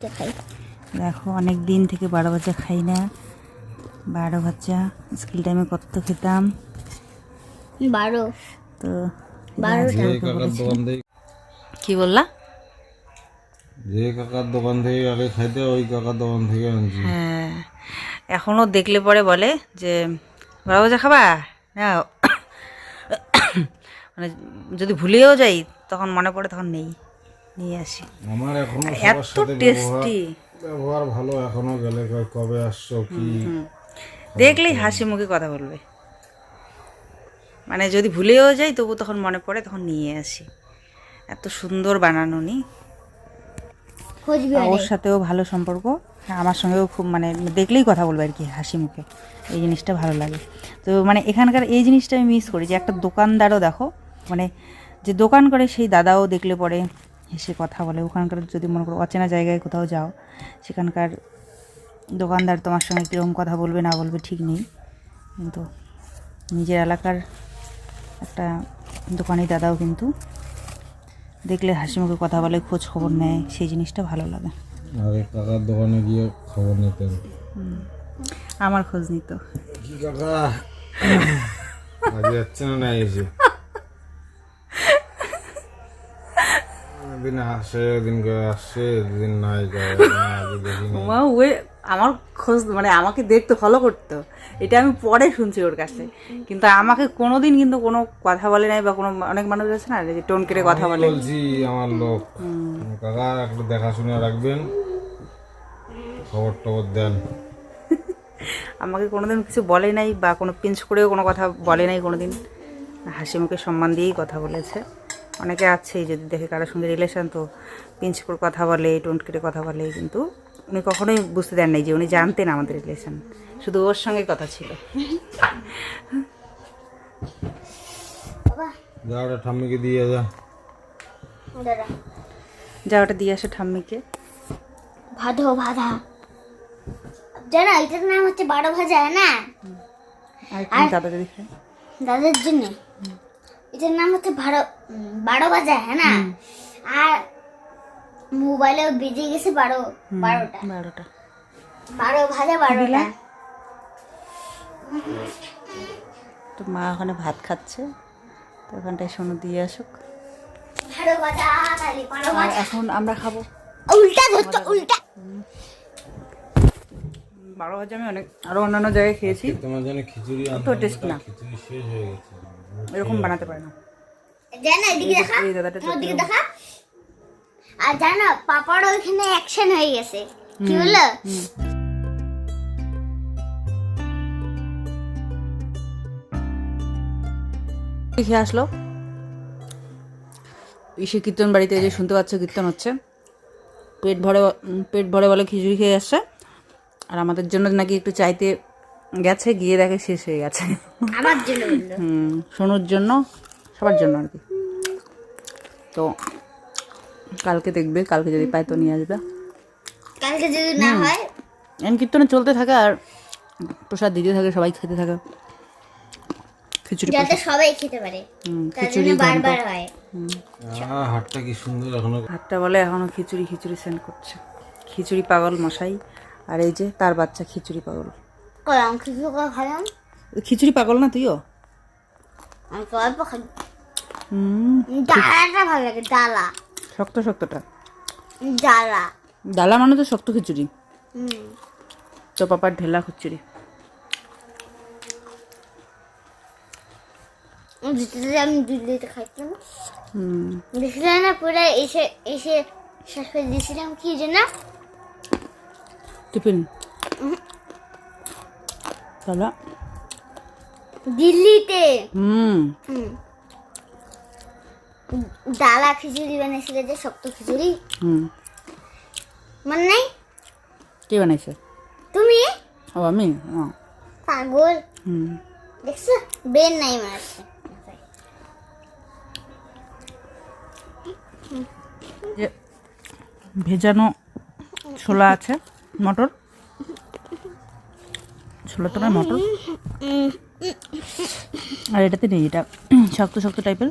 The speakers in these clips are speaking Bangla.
দেখাই। দেখো অনেক দিন থেকে বারো ভাজা খাই না। বারো ভাজা স্কুল টাইমে কত খেতাম। বারো। তো কি বললা? যে কাকার দোকান থেকে আগে খাইতে ওই কাকার দোকান থেকে আনছি। হ্যাঁ। এখনও দেখলে পরে বলে যে বারো ভাজা খাবা? না। মানে যদি ভুলেও যাই তখন মনে পড়ে তখন নেই। নিয়ে আসি। আমার এখনও এত টেস্টি ব্যবহার ভালো এখনও গেলে কবে আসছো কি? দেখলেই হাসি মুখে কথা বলবে। মানে যদি ভুলেও যাই তবু তখন মনে পড়ে তখন নিয়ে আসি। এত সুন্দর বানানো নি ওর সাথেও ভালো সম্পর্ক। আমার সঙ্গেও খুব মানে দেখলেই কথা বলবে আর কি হাসি মুখে। এই জিনিসটা ভালো লাগে। তো মানে এখানকার এই জিনিসটা আমি মিস করি যে একটা দোকানদারও দেখো মানে যে দোকান করে সেই দাদাও দেখলে পরে হেসে কথা বলে। ওখানকার যদি মনে করো অচেনা জায়গায় কোথাও যাও সেখানকার দোকানদার তোমার সঙ্গে কীরকম কথা বলবে না বলবে ঠিক নেই। কিন্তু নিজের এলাকার একটা দোকানি দাদাও কিন্তু দেখলে হাসি মুখে কথা বলে খোঁজ খবর নেয় সেই জিনিসটা ভালো লাগে। আগে কাকার দোকানে গিয়ে খবর নিতেন। আমার খোঁজ নিত। কি কাকা? আজ যাচ্ছে না না এসে? দিন আসে দিন করে আসছে দিন নাই মা ওয়ে আমার খোঁজ মানে আমাকে দেখতে ফলো করতো। এটা আমি পরে শুনছি ওর কাছে। কিন্তু আমাকে কোনোদিন কিন্তু কোনো কথা বলে নাই বা কোনো অনেক মানুষ আছে না যে টোন কেটে কথা বলে। বলছি আমার লোক কাকা একটু দেখাশোনা রাখবেন খবর টবর দেন। আমাকে কোনোদিন কিছু বলে নাই বা কোনো পিঞ্চ করেও কোনো কথা বলে নাই কোনোদিন। হাসি মুখে সম্মান দিয়েই কথা বলেছে। অনেকে আছেই যদি দেখে কারোর সঙ্গে রিলেশন তো পিঞ্চ করে কথা বলে টোন কেটে কথা বলে কিন্তু উনি কখনোই বুঝতে দেন নাই যে উনি জানতেন আমাদের রিলেশন শুধু ওর সঙ্গে কথা ছিল। ঠাম্মিকে দিয়ে যা। দিয়ে আসে ঠাম্মিকে। ভাদো ভাদা। জানো এটার নাম হচ্ছে বারো ভাজা না? আর তুমি দাদা দাদার জন্য। এটার নাম হচ্ছে বারো বারো ভাজা হ্যাঁ না? আর মোবাইলে বেজে গেছে বারো বারোটা। বারোটা। বারো ভাজা বারোটা। তো মা ওখানে ভাত খাচ্ছে। তো ওখানটায় সোনু দিয়ে আসুক। আর এখন আমরা খাব। উল্টা ধরতো উল্টা। বারো হাজার আমি অনেক আরও অন্যান্য জায়গায় খেয়েছি। তোমার জন্য খিচুড়ি তো টেস্ট না। খিচুড়ি শেষ হয়ে গেছে। এরকম বানাতে পারে না। জানো এদিকে দেখা? এই দাদাটা তো ওদিকে দেখা। আর জানো পাপার ওইখানে অ্যাকশন হয়ে গেছে। কি হলো? খেয়ে আসলো। ইসে কীর্তন বাড়িতে যে শুনতে পাচ্ছ কীর্তন হচ্ছে। পেট ভরে পেট ভরে বলে খিচুড়ি খেয়ে আসছে। আর আমাদের জন্য নাকি একটু চাইতে গেছে গিয়ে দেখে শেষ হয়ে গেছে। আমার জন্য হুম সোনুর জন্য সবার জন্য আর কি। তো কালকে দেখবে কালকে যদি পায় তো নিয়ে আসবে। কালকে যদি না হয়? এন কীর্তনে চলতে থাকে আর প্রসাদ দিতে থাকে সবাই খেতে থাকে। খিচুড়ি যাতে সবাই খেতে পারে। জন্য বারবার হয়। হাটটা কি সুন্দর এখনও। হাতটা বলে এখনও খিচুড়ি খিচুড়ি সেন্ড করছে। খিচুড়ি পাগল মশাই। আর এই যে তার বাচ্চা খিচুড়ি পাগল। খিচুড়ি পাগল না তুইও? আমি তো অল্প খাই। হুম। ডালাটা ভালো লাগে ডালা। শক্ত শক্তটা। ডালা। ডালা মানে তো শক্ত খিচুড়ি। হুম। তো পাপার ঢেলা খিচুড়ি। আমি দিল্লিতে খাইতাম। হুম। দেখলাম না পুরো এসে এসে শেষ করে দিয়েছিলাম কি যেন? টিফিন? চলো। দিল্লিতে? হুম। হুম। ডালা খিচুড়ি বানিয়েছিল যে শক্ত খিচুড়ি? হুম। মনে নাই? কে বানাইছে? তুমি? ও আমি পাগল। হুম। দেখছ? ব্রেন নাই যে ভেজানো ছোলা আছে মটর। তো মটর। আর এটাতে নেই, এটা শক্ত শক্ত টাইপের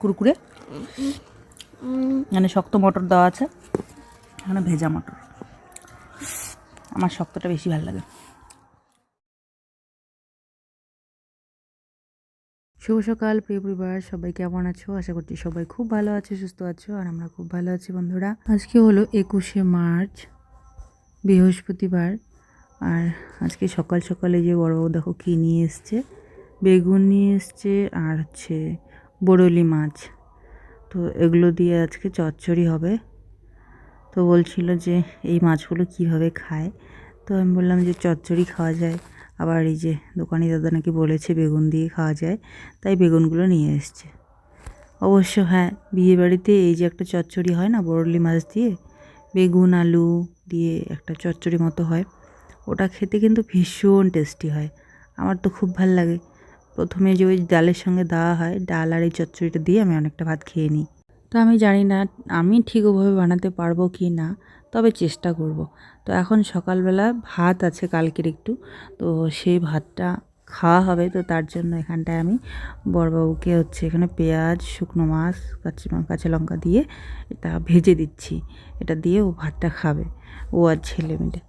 কুরকুরে। মানে শক্ত মটর দেওয়া আছে, এখানে ভেজা মটর। আমার শক্তটা বেশি ভালো লাগে। শুভ সকাল, প্রিয় পরিবার, সবাই কেমন আছো? আশা করছি সবাই খুব ভালো আছো, সুস্থ আছো, আর আমরা খুব ভালো আছি বন্ধুরা। আজকে হলো একুশে মার্চ, বৃহস্পতিবার। আর আজকে সকাল সকালে যে বড়বাবু দেখো কী নিয়ে এসছে? বেগুন নিয়ে এসছে আর হচ্ছে বরলি মাছ। তো এগুলো দিয়ে আজকে চচ্চড়ি হবে। তো বলছিল যে এই মাছগুলো কীভাবে খায়? তো আমি বললাম যে চচ্চড়ি খাওয়া যায়। আবার এই যে দোকানি দাদা নাকি বলেছে বেগুন দিয়ে খাওয়া যায়। তাই বেগুনগুলো নিয়ে এসছে। অবশ্য হ্যাঁ বিয়েবাড়িতে এই যে একটা চচ্চড়ি হয় না বরলি মাছ দিয়ে? বেগুন, আলু দিয়ে একটা চচ্চড়ি মতো হয়। ওটা খেতে কিন্তু ভীষণ টেস্টি হয়। আমার তো খুব ভালো লাগে। প্রথমে যে ওই ডালের সঙ্গে দেওয়া হয়, ডাল আর এই চচ্চড়িটা দিয়ে আমি অনেকটা ভাত খেয়ে নিই। তো আমি জানি না, আমি ঠিক ওভাবে বানাতে পারব কি না, তবে চেষ্টা করব। তো এখন সকালবেলা ভাত আছে কালকের একটু, তো সেই ভাতটা খাওয়া হবে। তো তার জন্য এখানটায় আমি বড়বাবুকে হচ্ছে এখানে পেঁয়াজ, শুকনো মাছ, কাঁচা কাঁচা লঙ্কা দিয়ে এটা ভেজে দিচ্ছি। এটা দিয়ে ও ভাতটা খাবে, ও আর ছেলে মিলে।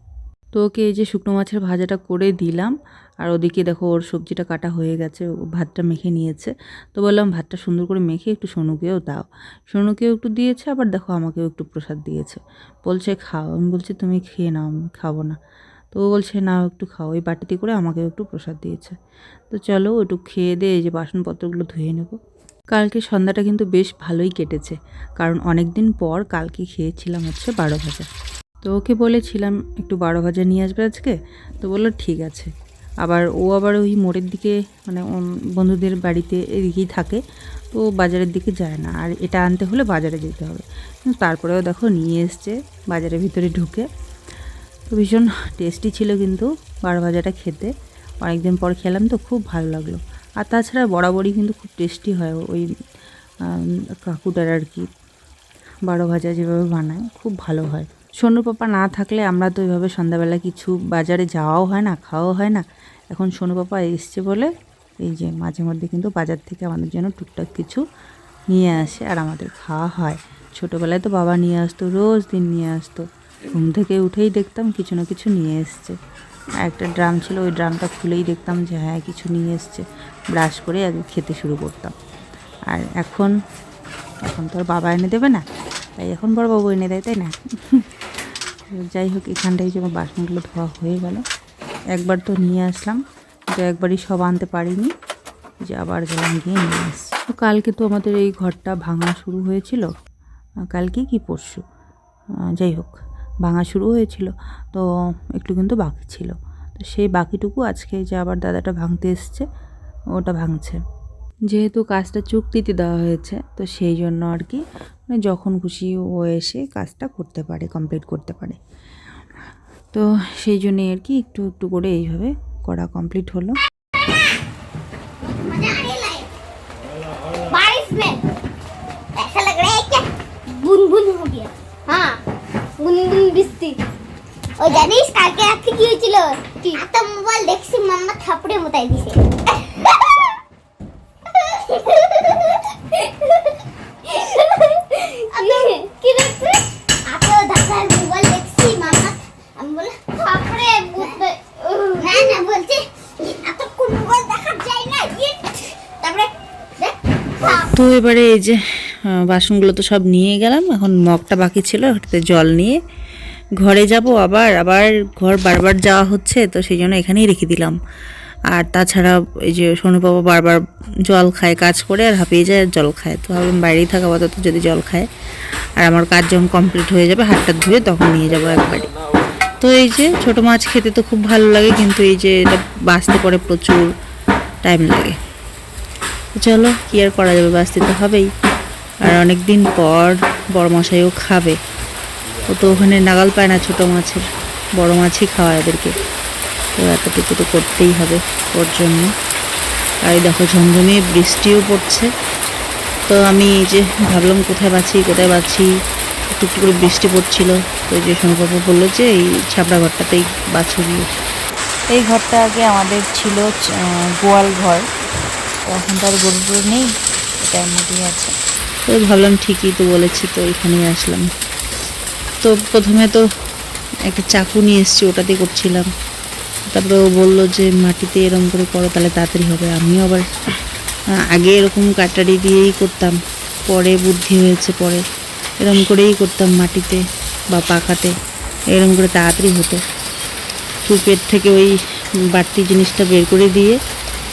তো ওকে এই যে শুকনো মাছের ভাজাটা করে দিলাম। আর ওদিকে দেখো ওর সবজিটা কাটা হয়ে গেছে, ও ভাতটা মেখে নিয়েছে। তো বললাম, ভাতটা সুন্দর করে মেখে একটু সোনুকেও দাও। সোনুকেও একটু দিয়েছে, আবার দেখো আমাকেও একটু প্রসাদ দিয়েছে। বলছে, খাও। আমি বলছি, তুমি খেয়ে নাও, আমি খাব না। তো ও বলছে না একটু খাও। ওই বাটিতে করে আমাকেও একটু প্রসাদ দিয়েছে। তো চলো একটু খেয়ে দিয়ে এই যে বাসনপত্রগুলো ধুয়ে নেব। কালকে সন্ধ্যাটা কিন্তু বেশ ভালোই কেটেছে, কারণ অনেক দিন পর কালকে খেয়েছিলাম হচ্ছে বারো ভাজা। তো ওকে বলেছিলাম, একটু বারো ভাজা নিয়ে আসবে আজকে? তো বলল, ঠিক আছে। আবার ও আবার ওই মোড়ের দিকে মানে বন্ধুদের বাড়িতে এদিকেই থাকে, তো বাজারের দিকে যায় না। আর এটা আনতে হলে বাজারে যেতে হবে। তারপরেও দেখো নিয়ে এসছে, বাজারের ভিতরে ঢুকে। তো ভীষণ টেস্টি ছিল কিন্তু বারো ভাজাটা খেতে। অনেকদিন পর খেলাম তো খুব ভালো লাগল। আর তাছাড়া বরাবরই কিন্তু খুব টেস্টি হয় ওই কাকুটার আর কি। বারো ভাজা যেভাবে বানায়, খুব ভালো হয়। সোনু পাপা না থাকলে আমরা তো ওইভাবে সন্ধ্যাবেলা কিছু বাজারে যাওয়াও হয় না, খাওয়াও হয় না। এখন সোনু পাপা এসছে বলে এই যে মাঝে মধ্যে কিন্তু বাজার থেকে আমাদের জন্য টুকটাক কিছু নিয়ে আসে আর আমাদের খাওয়া হয়। ছোটোবেলায় তো বাবা নিয়ে আসতো, রোজ দিন নিয়ে আসতো। ঘুম থেকে উঠেই দেখতাম কিছু না কিছু নিয়ে এসছে। একটা ড্রাম ছিল, ওই ড্রামটা খুলেই দেখতাম যে হ্যাঁ কিছু নিয়ে এসছে। ব্রাশ করে আগে খেতে শুরু করতাম। আর এখন এখন তো আর বাবা এনে দেবে না। তাই এখন বড় বাবু এনে দেয়, তাই না? যাই হোক, এখানটায় যে আমার বাসনগুলো ধোয়া হয়ে গেল। একবার তো নিয়ে আসলাম তো একবারই সব আনতে পারিনি। যে আবার গেলাম গিয়ে নিয়ে আসছি। তো কালকে তো আমাদের এই ঘরটা ভাঙা শুরু হয়েছিল। কালকে কি পরশু? যাই হোক, ভাঙা শুরু হয়েছিল। তো একটু কিন্তু বাকি ছিল। তো সেই বাকিটুকু আজকে যে আবার দাদাটা ভাঙতে এসছে, ওটা ভাঙছে। যেহেতু কাজটা চুক্তিতে দেওয়া হয়েছে তো সেই জন্য আর কি মানে যখন খুশি ও এসে কাজটা করতে পারে কমপ্লিট করতে পারে। তো সেই জন্যই আর কি একটু একটু করে এইভাবে করা কমপ্লিট হলো। হ্যাঁ, ও জানিস কালকে রাত্রে কি হয়েছিল? মোবাইল দেখছি মাম্মা থাপড়ে মোতাই দিছে। তো এবারে এই যে বাসনগুলো তো সব নিয়ে গেলাম এখন মগটা বাকি ছিল ওটাতে জল নিয়ে ঘরে যাব আবার আবার ঘর বারবার যাওয়া হচ্ছে তো সেই জন্য এখানেই রেখে দিলাম। আর তাছাড়া এই যে সোনু বাবা বারবার জল খায়, কাজ করে আর হাঁপিয়ে যায় আর জল খায়। তো ভাবলাম বাইরেই থাকা, আপাতত যদি জল খায়। আর আমার কাজ যখন কমপ্লিট হয়ে যাবে, হাতটা ধুয়ে তখন নিয়ে যাব একবারে। তো এই যে ছোট মাছ খেতে তো খুব ভালো লাগে, কিন্তু এই যে এটা বাঁচতে পরে প্রচুর টাইম লাগে। চলো, কি আর করা যাবে? বাঁচতে তো হবেই। আর অনেক দিন পর বড় মশাইও খাবে। ও তো ওখানে নাগাল পায় না ছোটো মাছের। বড় মাছই খাওয়ায় এদেরকে তো এতটুকু তো করতেই হবে ওর জন্য। আর এই দেখো ঝমঝমিয়ে বৃষ্টিও পড়ছে। তো আমি এই যে ভাবলাম কোথায় বাঁচি কোথায় বাঁচি একটু একটু করে বৃষ্টি পড়ছিল। তো যে সোনুবাবু বলল যে এই ছাপড়া ঘরটাতেই বাছু গিয়ে এই ঘরটা আগে আমাদের ছিল গোয়াল ঘর। তো এখন তো আর গরু নেই এটার মধ্যেই আছে। তো ভাবলাম ঠিকই তো বলেছি তো এখানেই আসলাম। তো প্রথমে তো একটা চাকু নিয়ে এসেছি ওটাতে করছিলাম। তারপরে ও বলল যে মাটিতে এরকম করে করো, তাহলে তাড়াতাড়ি হবে। আমিও আবার আগে এরকম কাটারি দিয়েই করতাম। পরে বুদ্ধি হয়েছে, পরে এরকম করেই করতাম মাটিতে বা পাখাতে। এরকম করে তাড়াতাড়ি হতো। টুপের থেকে ওই বাড়তি জিনিসটা বের করে দিয়ে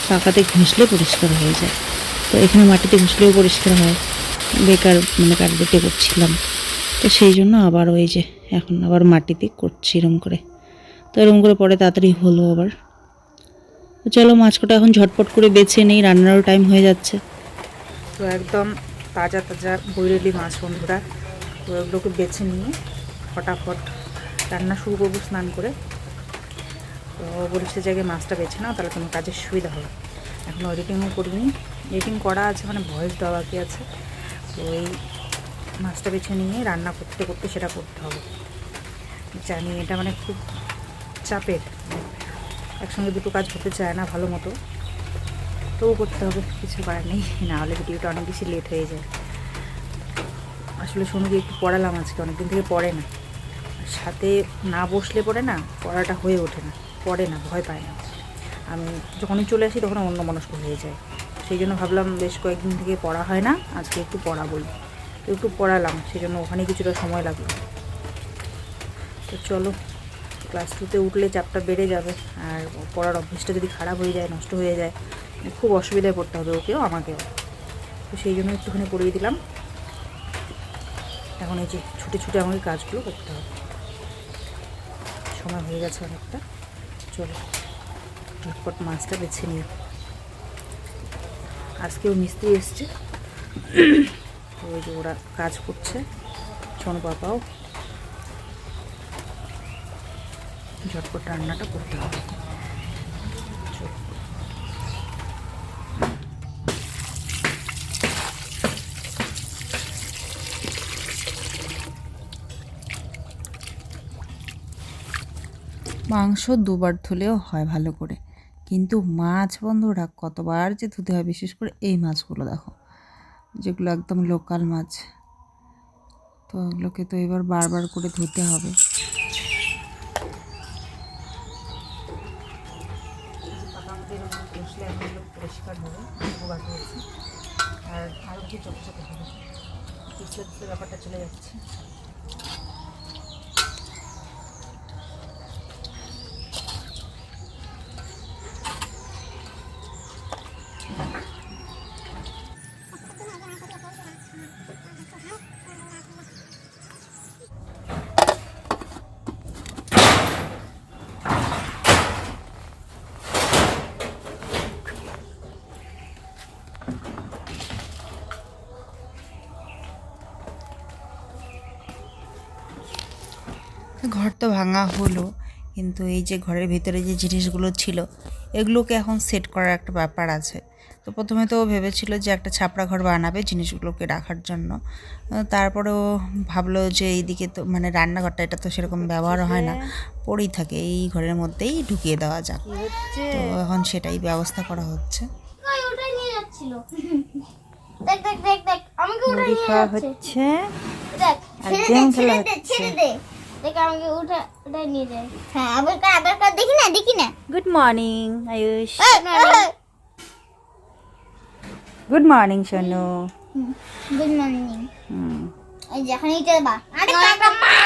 পাকাতে ঘষলে পরিষ্কার হয়ে যায়। তো এখানে মাটিতে ঘষলেও পরিষ্কার হয়। বেকার মানে কাঠবেটে করছিলাম। তো সেই জন্য আবার ওই যে, এখন আবার মাটিতে করছি এরম করে। তো এরকম করে পরে তাড়াতাড়ি হলো আবার। তো চলো মাছ কটা এখন ঝটপট করে বেছে নেই, রান্নারও টাইম হয়ে যাচ্ছে। তো একদম তাজা তাজা বৈরেলি মাছ বন্ধুরা, তো এগুলোকে বেছে নিয়ে ফটাফট রান্না শুরু করব স্নান করে। তো বলছে যে আগে মাছটা বেছে নাও, তাহলে তোমার কাজের সুবিধা হবে। এখনও এডিটিংও করিনি। এডিটিং করা আছে মানে ভয়েস দেওয়া বাকি আছে। তো এই মাছটা বেছে নিয়ে রান্না করতে করতে সেটা করতে হবে। জানি এটা মানে খুব চাপের। একসঙ্গে দুটো কাজ হতে চায় না ভালো মতো। তবু করতে হবে, কিছু করার নেই। নাহলে ভিডিওটা অনেক বেশি লেট হয়ে যায়। আসলে সোনুকে একটু পড়ালাম আজকে, অনেকদিন থেকে পড়ে না। সাথে না বসলে পড়ে না, পড়াটা হয়ে ওঠে না, পড়ে না, ভয় পায় না। আমি যখনই চলে আসি তখন অন্য মনস্ক হয়ে যায়। সেই জন্য ভাবলাম বেশ কয়েকদিন থেকে পড়া হয় না, আজকে একটু পড়াবই তো একটু পড়ালাম, সেই জন্য ওখানে কিছুটা সময় লাগল। তো চলো ক্লাস টুতে উঠলে চাপটা বেড়ে যাবে। আর পড়ার অভ্যেসটা যদি খারাপ হয়ে যায়, নষ্ট হয়ে যায়, খুব অসুবিধায় পড়তে হবে ওকেও, আমাকেও। তো সেই জন্য একটুখানি পড়িয়ে দিলাম। এখন এই যে ছুটে ছুটে আমাকে কাজগুলো করতে হবে। সময় হয়ে গেছে অনেকটা। চলো, ঝটপট মাছটা বেছে নিই। আজকেও মিস্ত্রি এসছে। ওই যে ওরা কাজ করছে। সোনু পাপাও ঝটপট রান্নাটা করতে হবে। মাংস দুবার ধুলেও হয় ভালো করে। কিন্তু মাছ বন্ধুরা কতবার যে ধুতে হয়, বিশেষ করে এই মাছগুলো দেখো, যেগুলো একদম লোকাল মাছ। তো ওগুলোকে তো এবার বারবার করে ধুতে হবে পরিষ্কার হবে আর আরও কি চোখে হবে। কিছু ব্যাপারটা চলে যাচ্ছে। ঘর তো ভাঙা হলো কিন্তু এই যে ঘরের ভিতরে যে জিনিসগুলো ছিল এগুলোকে এখন সেট করার একটা ব্যাপার আছে। তো প্রথমে তো ও ভেবেছিল যে একটা ছাপড়া ঘর বানাবে জিনিসগুলোকে রাখার জন্য। তারপরেও ভাবলো যে এইদিকে তো মানে রান্নাঘরটা এটা তো সেরকম ব্যবহার হয় না পড়েই থাকে এই ঘরের মধ্যেই ঢুকিয়ে দেওয়া যাক। তো এখন সেটাই ব্যবস্থা করা হচ্ছে। হচ্ছে। আর ছেড়ে গেম দে খেলা ছেড়ে দে হচ্ছে। দেখ আমাকে ওটা ওটাই নিয়ে যায়। হ্যাঁ আবার কার আবার কার দেখি না দেখি না। Good morning Ayush. Good morning Sonu. Good morning hmm. এই বা। আরে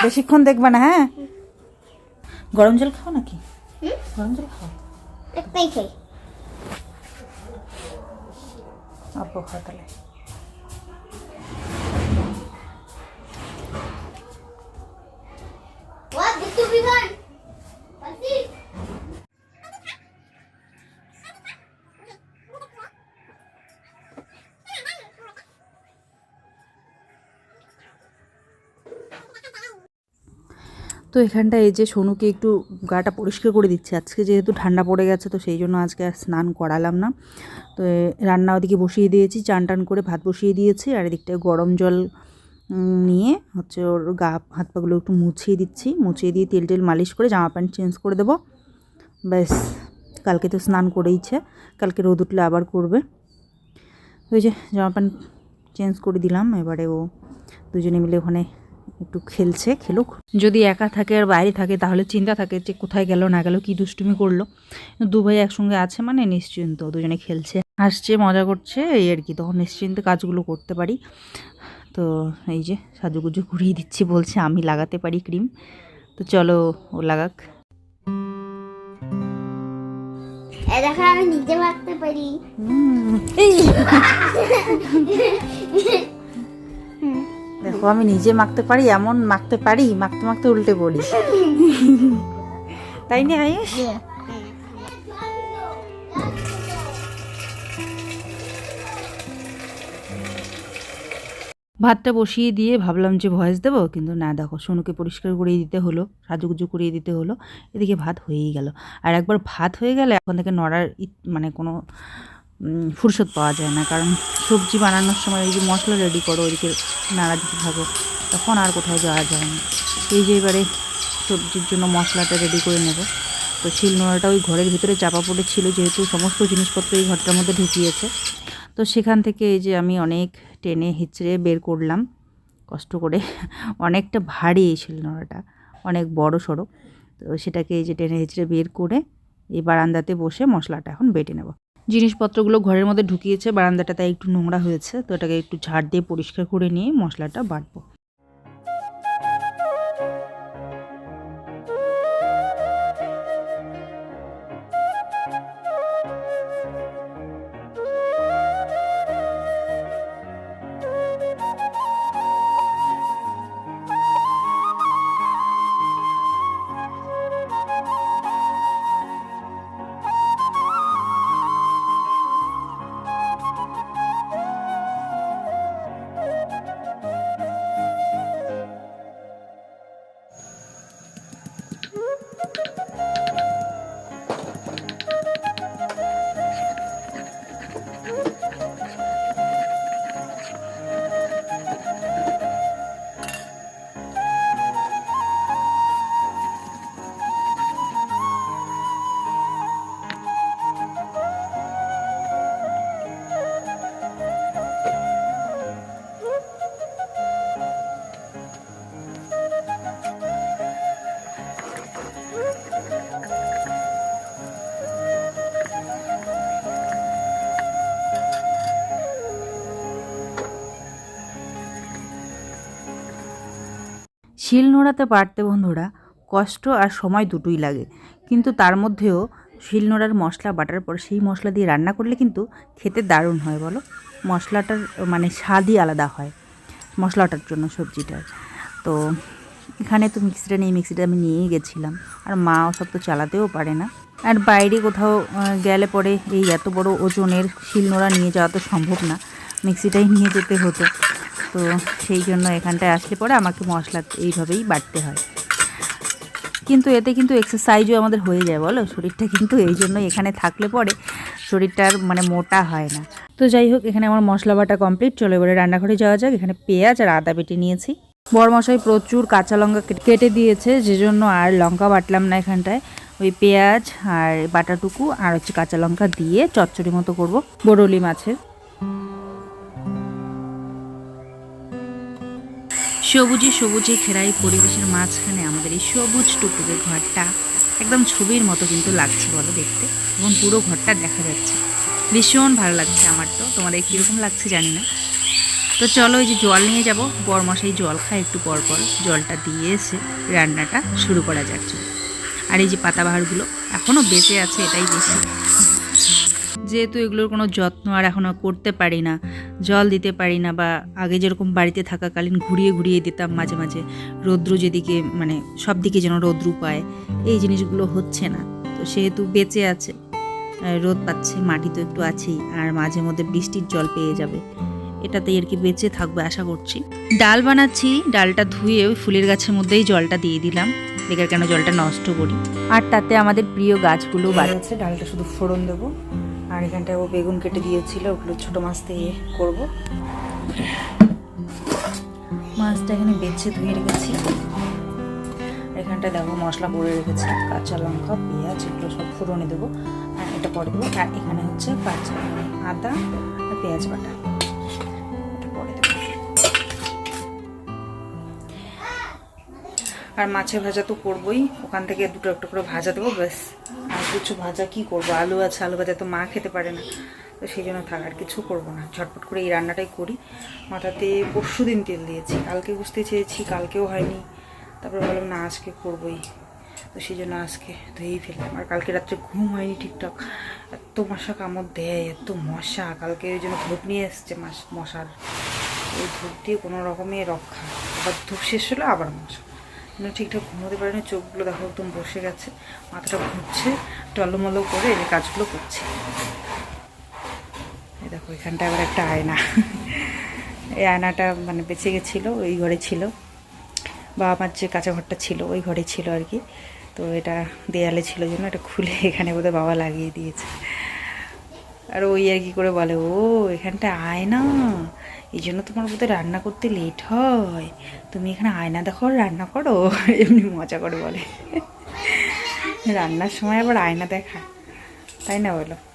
বেশিক্ষণ দেখবে না হ্যাঁ? গরম জল খাও নাকি? গরম জল খাও। একটাই খাই। অল্প খাও তাহলে। তো এখানটা এই যে সোনুকে একটু গাটা পরিষ্কার করে দিচ্ছে। আজকে যেহেতু ঠান্ডা পড়ে গেছে, তো সেই জন্য আজকে আর স্নান করালাম না। তো রান্না ওদিকে বসিয়ে দিয়েছি, চান টান করে ভাত বসিয়ে দিয়েছি, আর এদিকটায় গরম জল নিয়ে হচ্ছে ওর গা হাত পাগুলো একটু মুছিয়ে দিচ্ছি। মুছিয়ে দিয়ে তেল টেল মালিশ করে জামা প্যান্ট চেঞ্জ করে দেবো। ব্যাস, কালকে তো স্নান করেইছে। কালকে রোদ উঠলে আবার করবে। ওই যে জামা প্যান্ট চেঞ্জ করে দিলাম, এবারে ও দুজনে মিলে ওখানে একটু খেলছে, খেলুক। যদি একা থাকে আর বাইরে থাকে, তাহলে চিন্তা থাকে যে কোথায় গেল, না গেল, কি দুষ্টুমি করল। দু ভাই একসঙ্গে আছে মানে নিশ্চিন্ত, দুজনে খেলছে। আসছে মজা করছে এই আর কি। তখন নিশ্চিন্তে কাজগুলো করতে পারি। তো এই যে সাজুগুজু ঘুরিয়ে দিচ্ছি বলছে আমি লাগাতে পারি ক্রিম। তো চলো ও লাগাক। দেখো আমি নিজে ভাবতে পারি। দেখো আমি নিজে মাখতে পারি এমন মাখতে পারি মাখতে মাখতে উল্টে পড়ি। তাই না আয়ুষ? ভাতটা বসিয়ে দিয়ে ভাবলাম যে ভয়েস দেবো, কিন্তু না, দেখো, সোনুকে পরিষ্কার করিয়ে দিতে হলো, সাজুগুজু করিয়ে দিতে হলো, এদিকে ভাত হয়েই গেল। আর একবার ভাত হয়ে গেলে এখন থেকে নড়ার মানে কোনো ফুরসত পাওয়া যায় না, কারণ সবজি বানানোর সময় ওই যে মশলা রেডি করো ওইদিকে নাড়া দিতে থাকো, তখন আর কোথাও যাওয়া যায় না। এই যে এবারে সবজির জন্য মশলাটা রেডি করে নেব। তো শিল নোড়াটা ওই ঘরের ভিতরে চাপা পড়েছিল, যেহেতু সমস্ত জিনিসপত্র এই ঘরটার মধ্যে ঢুকিয়েছে। তো সেখান থেকে এই যে আমি অনেক টেনে হিচড়ে বের করলাম। কষ্ট করে অনেকটা ভারী এই শিলনোড়াটা, অনেক বড় সড়ো। তো সেটাকে এই যে টেনে হিচড়ে বের করে এই বারান্দাতে বসে মশলাটা এখন বেটে নেব। জিনিসপত্রগুলো ঘরের মধ্যে ঢুকিয়েছে, বারান্দাটা তাই একটু নোংরা হয়েছে। তো এটাকে একটু ঝাড় দিয়ে পরিষ্কার করে নিয়ে মশলাটা বাটবো। শিল নোড়াতে পারতে বন্ধুরা, কষ্ট আর সময় দুটোই লাগে। কিন্তু তার মধ্যেও শিল নোড়ার মশলা বাটার পর সেই মশলা দিয়ে রান্না করলে কিন্তু খেতে দারুণ হয় বলো। মশলাটার মানে স্বাদই আলাদা হয় মশলাটার জন্য সবজিটার। তো এখানে তো মিক্সিটা নেই মিক্সিটা আমি নিয়েই গেছিলাম। আর মা সব তো চালাতেও পারে না। আর বাইরে কোথাও গেলে পরে এই এত বড় ওজনের শিলনোড়া নিয়ে যাওয়া তো সম্ভব না। মিক্সিটাই নিয়ে যেতে হতো। তো সেই জন্য এখানটায় আসলে পরে আমাকে মশলা এইভাবেই বাটতে হয়। কিন্তু এতে কিন্তু এক্সারসাইজও আমাদের হয়ে যায়, বলো? শরীরটা কিন্তু এই জন্য এখানে থাকলে পরে শরীরটা আর মানে মোটা হয় না। তো যাই হোক, এখানে আমার মশলা বাটা কমপ্লিট চলো এবারে রান্নাঘরে যাওয়া যাক। এখানে পেঁয়াজ আর আদা বেটে নিয়েছি। বড়মশাই প্রচুর কাঁচা লঙ্কা কেটে- দিয়েছে, যে জন্য আর লঙ্কা বাটলাম না এখানটায়। ওই পেঁয়াজ আর বাটাটুকু আর হচ্ছে কাঁচা লঙ্কা দিয়ে চচ্চড়ি মতো করব। বরলি মাছের সবুজে সবুজে ঘেরা এই পরিবেশের মাঝখানে আমাদের এই সবুজ টুকটুকে ঘরটা। একদম ছবির মতো কিন্তু লাগছে বলো দেখতে এবং পুরো ঘরটা দেখা যাচ্ছে। ভীষণ ভালো লাগছে আমার তো। তোমাদের কীরকম লাগছে জানি না। তো চলো এই যে জল নিয়ে যাব। বরমশাই জল খায় একটু পর পর। জলটা দিয়ে এসে রান্নাটা শুরু করা যাক। আর এই যে পাতাবাহারগুলো এখনও বেঁচে আছে, এটাই বেশি। যেহেতু এগুলোর কোনো যত্ন আর এখনও করতে পারি না জল দিতে পারি না বা আগে যেরকম বাড়িতে থাকাকালীন ঘুরিয়ে ঘুরিয়ে দিতাম মাঝে মাঝে, রৌদ্র যেদিকে মানে সব দিকে যেন রৌদ্র পায়, এই জিনিসগুলো হচ্ছে না। তো সেহেতু বেঁচে আছে রোদ পাচ্ছে, মাটি তো একটু আছেই, আর মাঝে মধ্যে বৃষ্টির জল পেয়ে যাবে। এটাতেই আর কি বেঁচে থাকবে আশা করছি। ডাল বানাচ্ছি, ডালটা ধুয়ে ওই ফুলের গাছের মধ্যেই জলটা দিয়ে দিলাম, বেকার কেন জলটা নষ্ট করি। আর তাতে আমাদের প্রিয় গাছগুলো বাড়াচ্ছে ডালটা শুধু ফোড়ন দেবো। আর এখানটায় ও বেগুন কেটে দিয়েছিল, ওগুলো ছোটো মাছ দিয়ে করব। মাছটা এখানে বেছে ধুয়ে রেখেছি। এখানটা দেখো মশলা করে রেখেছি, কাঁচা লঙ্কা, পেঁয়াজ, এগুলো সব ফোড়নে দেবো। আর এটা পরে দেবো। আর এখানে হচ্ছে কাঁচা আদা আর পেঁয়াজ বাটা। পরে আর মাছের ভাজা তো করবোই। ওখান থেকে দুটো একটা করে ভাজা দেবো, ব্যাস। কিছু ভাজা কি করব? আলু আছে, আলু ভাজা তো মা খেতে পারে না। তো সেই জন্য থাক, আর কিছু করব না। ঝটপট করে এই রান্নাটাই করি। মাথাতে পরশু দিন তেল দিয়েছি। কালকে বুঝতে চেয়েছি, কালকেও হয়নি। তারপরে বললাম না, আজকে করবোই। তো সেই জন্য আজকে ধুয়েই ফেললাম। আর কালকে রাত্রে ঘুম হয়নি ঠিকঠাক। এত মশা কামড় দেয়, এত মশা। কালকে ওই জন্য ধূপ নিয়ে এসছে মশার। ওই ধূপ দিয়ে কোনো রকমে রক্ষা। আবার ধূপ শেষ হলো, আবার মশা। মানে ঠিকঠাক ঘুমোতে পারেনি চোখগুলো দেখো একদম বসে গেছে, মাথাটা ঘুরছে টলমলো করে এই কাজগুলো করছে। এই দেখো, এখানটা আবার একটা আয়না। এই আয়নাটা মানে বেঁচে গেছিল, ওই ঘরে ছিল। বা আমার যে কাঁচা ঘরটা ছিল, ওই ঘরে ছিল আর কি। তো এটা দেয়ালে ছিল জন্য এটা খুলে এখানে বোধহয় বাবা লাগিয়ে দিয়েছে। আর ওই আর কি করে বলে, ও, এখানটা আয়না। এই জন্য তোমার বোধহয় রান্না করতে লেট হয়। তুমি এখানে আয়না দেখো, রান্না করো, এমনি মজা করে বলে। রান্নার সময় আবার আয়না দেখা। তাই না বলো?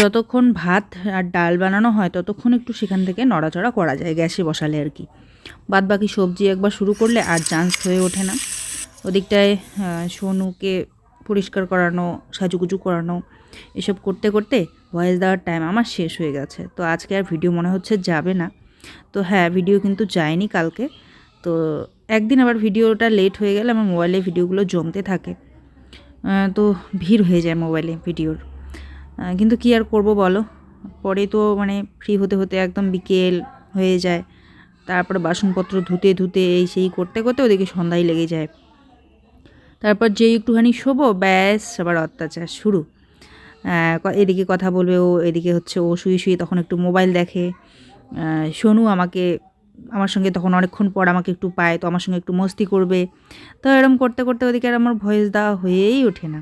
যতক্ষণ ভাত আর ডাল বানানো হয়, ততক্ষণ একটু সেখান থেকে নড়াচড়া করা যায় গ্যাসে বসালে আর কি। বাদ বাকি সবজি একবার শুরু করলে আর চান্স হয়ে ওঠে না। ওদিকটায় সোনুকে পরিষ্কার করানো, সাজুগুজু করানো, এসব করতে করতে ভয়েস দেওয়ার টাইম আমার শেষ হয়ে গেছে। তো আজকে আর ভিডিও মনে হচ্ছে যাবে না। তো হ্যাঁ ভিডিও কিন্তু যায়নি কালকে। তো একদিন আবার ভিডিওটা লেট হয়ে গেলে আমার মোবাইলে ভিডিওগুলো জমতে থাকে। তো ভিড় হয়ে যায় মোবাইলে ভিডিওর কিন্তু কি আর করব বলো? পরে তো মানে ফ্রি হতে হতে একদম বিকেল হয়ে যায়। তারপর বাসনপত্র ধুতে ধুতে এই সেই করতে করতে ওদিকে সন্ধ্যায় লেগে যায়। তারপর যেই একটুখানি শোবো, ব্যাস, আবার অত্যাচার শুরু। এদিকে কথা বলবে ও, এদিকে হচ্ছে ও শুয়ে শুয়ে তখন একটু মোবাইল দেখে। সোনু আমাকে, আমার সঙ্গে তখন অনেকক্ষণ পর আমাকে একটু পায়, তো আমার সঙ্গে একটু মস্তি করবে। তো এরম করতে করতে ওদিকে আর আমার ভয়েস দেওয়া হয়েই ওঠে না।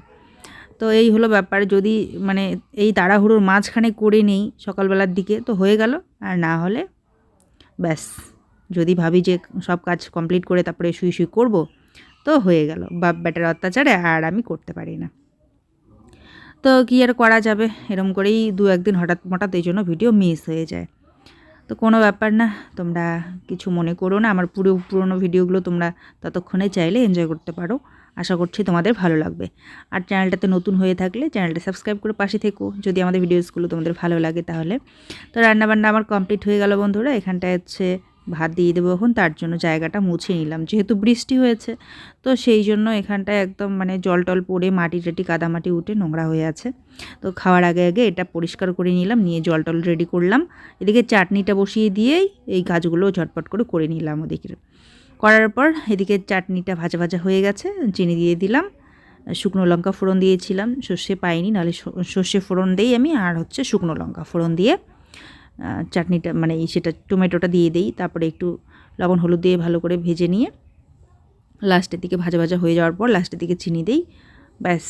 তো এই হলো ব্যাপার। যদি মানে এই তাড়াহুড়োর মাঝখানে করে নেই সকালবেলার দিকে, তো হয়ে গেল। আর না হলে ব্যাস। যদি ভাবি যে সব কাজ কমপ্লিট করে তারপরে শুই শুই করব, তো হয়ে গেল। বাপ ব্যাটার অত্যাচারে আর আমি করতে পারি না। তো কী আর করা যাবে? এরম করেই দু একদিন হঠাৎ হঠাৎ এই জন্য ভিডিও মিস হয়ে যায়। তো কোনো ব্যাপার না, তোমরা কিছু মনে করো না। আমার পুরো পুরোনো ভিডিওগুলো তোমরা ততক্ষণে চাইলে এনজয় করতে পারো। আশা করছি তোমাদের ভালো লাগবে। আর চ্যানেলটাতে নতুন হয়ে থাকলে চ্যানেলটা সাবস্ক্রাইব করে পাশে থেকো। যদি আমাদের ভিডিওসগুলো তোমাদের ভালো লাগে তাহলে। তো রান্নাবান্না আমার কমপ্লিট হয়ে গেল বন্ধুরা। এখানটায় হচ্ছে ভাত দিয়ে দেবো এখন। তার জন্য জায়গাটা মুছে নিলাম। যেহেতু বৃষ্টি হয়েছে, তো সেই জন্য এখানটায় একদম মানে জল টল পড়ে মাটি টাটি কাদামাটি উঠে নোংরা হয়ে আছে। তো খাওয়ার আগে আগে এটা পরিষ্কার করে নিলাম, নিয়ে জল টল রেডি করলাম। এদিকে চাটনিটা বসিয়ে দিয়েই এই গাছগুলো ঝটপট করে করে নিলাম ওদিকে। করার পর এদিকে চাটনিটা ভাজা ভাজা হয়ে গেছে, চিনি দিয়ে দিলাম, শুকনো লঙ্কা ফোড়ন দিয়েছিলাম, সর্ষে পাইনি, নাহলে সর্ষে ফোড়ন দিই আমি, আর হচ্ছে শুকনো লঙ্কা ফোড়ন দিয়ে চাটনিটা মানে সেটা টমেটোটা দিয়ে দিই, তারপরে একটু লবণ হলুদ দিয়ে ভালো করে ভেজে নিয়ে, লাস্টের দিকে ভাজা ভাজা হয়ে যাওয়ার পর লাস্টের দিকে চিনি দিই, ব্যাস,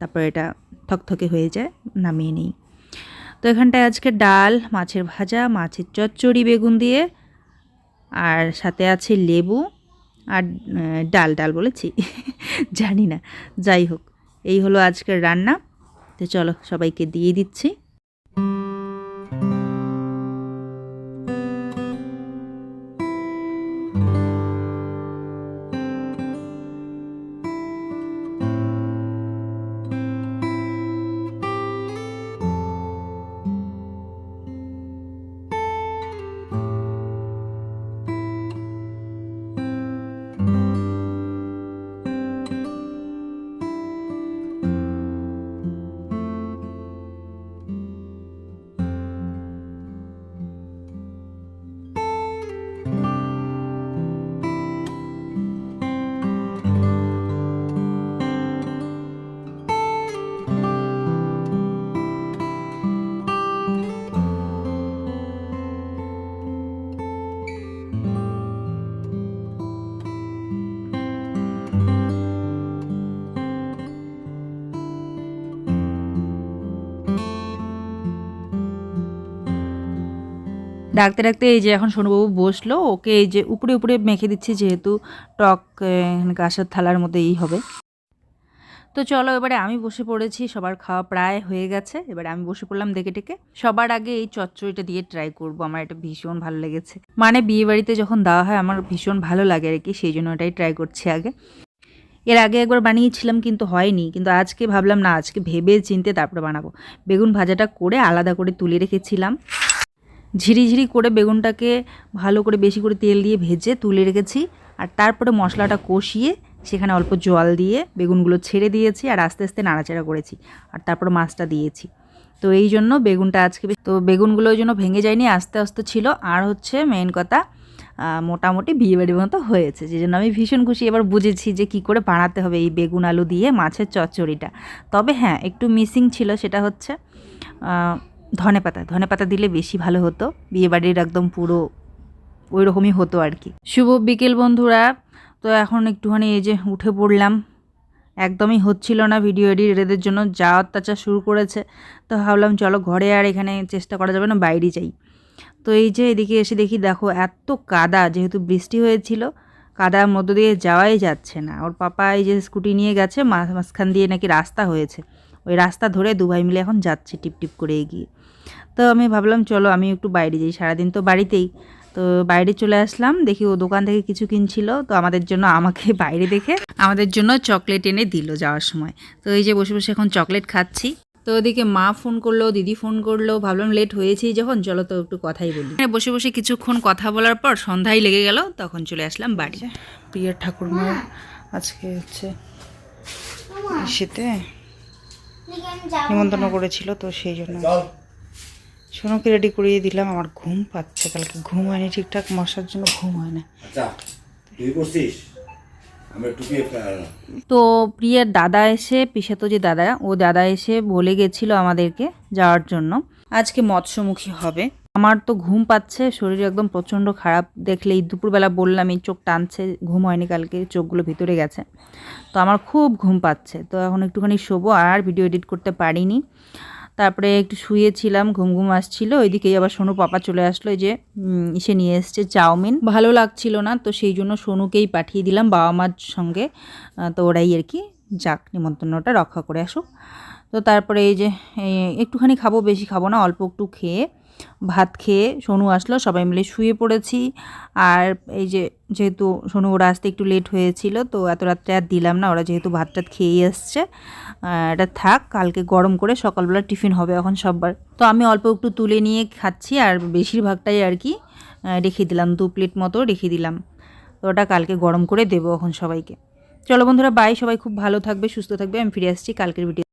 তারপর এটা থকথকে হয়ে যায়, নামিয়ে নিই। তো এখানটায় আজকে ডাল, মাছের ভাজা, মাছের চচ্চড়ি বেগুন দিয়ে আর সাথে আছে লেবু আর ডাল ডাল বলেছি। জানি না। যাই হোক, এই হলো আজকের রান্না। তো চলো সবাইকে দিয়ে দিচ্ছি। ডাকতে ডাকতে এই যে এখন সোনুবাবু বসল, ওকে এই যে উপরে উপরে মেখে দিচ্ছি যেহেতু টক গাছের থালার মধ্যে এই হবে। তো চলো এবারে আমি বসে পড়েছি, সবার খাওয়া প্রায় হয়ে গেছে। এবারে আমি বসে পড়লাম দেখে টেকে। সবার আগে এই চচ্চড়িটা দিয়ে ট্রাই করব, আমার এটা ভীষণ ভালো লেগেছে। মানে বিয়ে বাড়িতে যখন দেওয়া হয়, আমার ভীষণ ভালো লাগে আর কি, সেই জন্য এটাই ট্রাই করছি আগে। এর আগে একবার বানিয়েছিলাম কিন্তু হয়নি, কিন্তু আজকে ভাবলাম না, আজকে ভেবে চিনতে তারপরে বানাবো। বেগুন ভাজাটা করে আলাদা করে তুলে রেখেছিলাম। ঝিরিঝিরি করে বেগুনটাকে ভালো করে বেশি করে তেল দিয়ে ভেজে তুলে রেখেছি। আর তারপরে মশলাটা কষিয়ে সেখানে অল্প জল দিয়ে বেগুনগুলো ছেড়ে দিয়েছি আর আস্তে আস্তে নাড়াচাড়া করেছি। আর তারপর মাছটা দিয়েছি। তো এই জন্য বেগুনটা আজকে তো বেগুনগুলো ওই জন্য ভেঙে যায়নি, আস্তে আস্তে ছিল। আর হচ্ছে মেন কথা মোটামুটি বিয়েবাড়ির মতো হয়েছে। যে জন্য আমি ভীষণ খুশি এবার বুঝেছি যে কি করে বানাতে হবে এই বেগুন আলু দিয়ে মাছের চচ্চড়িটা। তবে হ্যাঁ একটু মিসিং ছিল সেটা হচ্ছে ধনে পাতা ধনে পাতা দিলে বেশি ভালো হতো। বিয়েবাড়ির একদম পুরো ওই রকমই হতো আর কি। শুভ বিকেল বন্ধুরা। তো এখন একটুখানি এই যে উঠে পড়লাম। একদমই হচ্ছিল না ভিডিও এডিট, এদের জন্য যা অত্যাচার শুরু করেছে। তো ভাবলাম চলো ঘরে আর এখানে চেষ্টা করা যাবে না, বাইরে যাই। তো এই যে এদিকে এসে দেখি, দেখো এত কাদা, যেহেতু বৃষ্টি হয়েছিল, কাদার মধ্য দিয়ে যাওয়াই যাচ্ছে না। ওর পাপা এই যে স্কুটি নিয়ে গেছে মাঝখান দিয়ে নাকি রাস্তা হয়েছে। ওই রাস্তা ধরে দু ভাই মিলে এখন যাচ্ছে টিপ টিপ করে এগিয়ে। তো আমি ভাবলাম চলো আমি একটু বাইরে যাই সারাদিন তো বাড়িতেই। তো বাইরে চলে আসলাম দেখি ও দোকান থেকে কিছু কিনছিল তো আমাদের জন্য আমাকে বাইরে দেখে আমাদের জন্য চকলেট এনে দিল যাওয়ার সময়। তো এই যে বসে বসে এখন চকলেট খাচ্ছি। তো ওদিকে মা ফোন করল দিদি ফোন করল ভাবলাম লেট হয়েছি যখন চলো তো একটু কথাই বলি। বসে বসে কিছুক্ষণ কথা বলার পর সন্ধ্যায় লেগে গেল তখন চলে আসলাম বাড়ি। প্রিয়ার ঠাকুরমা আজকে হচ্ছে শীতে নিমন্ত্রণ করেছিল তো সেই জন্য সোনুকে রেডি করিয়ে দিলাম আমার ঘুম পাচ্ছে কালকে ঘুম হয়নি ঠিকঠাক মশার জন্য ঘুম হয় না আচ্ছা তুই করছিস? তো প্রিয়ার দাদা এসে পিসাতো যে দাদা ও দাদা এসে বলে গেছিল আমাদেরকে যাওয়ার জন্য। আজকে মৎস্যমুখী হবে। আমার তো ঘুম পাচ্ছে শরীর একদম প্রচণ্ড খারাপ। দেখলেই দুপুরবেলা বললাম, এই চোখ টানছে, ঘুম হয়নি কালকে, চোখগুলো ভিতরে গেছে। তো আমার খুব ঘুম পাচ্ছে। তো এখন একটুখানি শোবো, আর ভিডিও এডিট করতে পারিনি। তারপরে একটু শুয়েছিলাম, ঘুম ঘুম আসছিল। ওইদিকেই আবার সোনু পাপা চলে আসলো, এই যে এসে নিয়ে এসছে চাউমিন। ভালো লাগছিল না, তো সেই জন্য সোনুকেই পাঠিয়ে দিলাম বাবা মার সঙ্গে। তো ওরাই আর কি, যাক, নিমন্ত্রণটা রক্ষা করে আসুক। তো তারপরে এই যে একটুখানি খাব, বেশি খাব না, অল্প একটু খেয়ে ভাত খেয়ে সোনু আসলো, সবাই মিলে শুয়ে পড়েছি। আর এই যে যেহেতু সোনু ওরা আসতে একটু লেট হয়েছিল, তো এত রাত্রে আর দিলাম না, ওরা যেহেতু ভাত টাত খেয়েই আসছে এটা থাক, কালকে গরম করে সকালবেলা টিফিন হবে এখন সববার। তো আমি অল্প একটু তুলে নিয়ে খাচ্ছি, আর বেশিরভাগটাই আর কি রেখে দিলাম, দু প্লেট মতো রেখে দিলাম। তো ওটা কালকে গরম করে দেবো এখন সবাইকে। চলো বন্ধুরা বাই সবাই খুব ভালো থাকবে, সুস্থ থাকবে, আমি ফিরে আসছি কালকের ভিডিও